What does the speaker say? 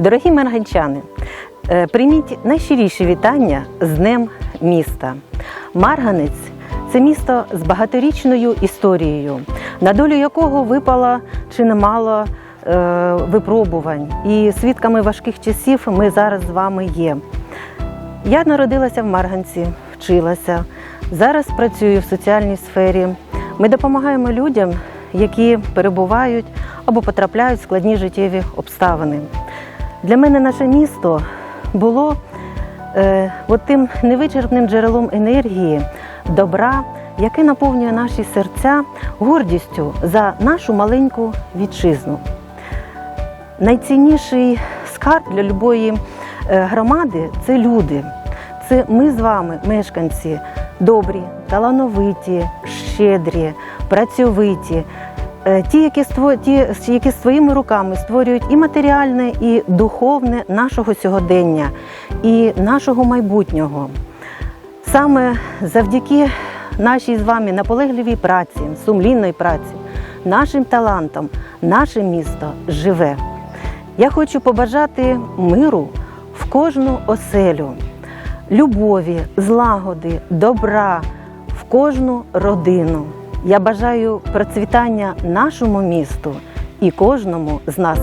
Дорогі марганчани, е, прийміть найщиріші вітання з Днем міста. Марганець це місто з багаторічною історією, на долю якого випало чи немало е, випробувань. І свідками важких часів ми зараз з вами є. Я народилася в Марганці, вчилася. Зараз працюю в соціальній сфері. Ми допомагаємо людям, які перебувають або потрапляють в складні життєві обставини. Для мене наше місто було е, от тим невичерпним джерелом енергії, добра, яке наповнює наші серця гордістю за нашу маленьку вітчизну. Найцінніший скарб для любої е, громади це люди. Це ми з вами, мешканці, добрі, талановиті, щедрі, працьовиті, ті, які ті, які своїми руками створюють і матеріальне, і духовне нашого сьогодення, і нашого майбутнього. Саме завдяки нашій з вами наполегливій праці, сумлінної праці, нашим талантам, наше місто живе. Я хочу побажати миру в кожну оселю, любові, злагоди, добра в кожну родину. Я бажаю процвітання нашому місту і кожному з нас.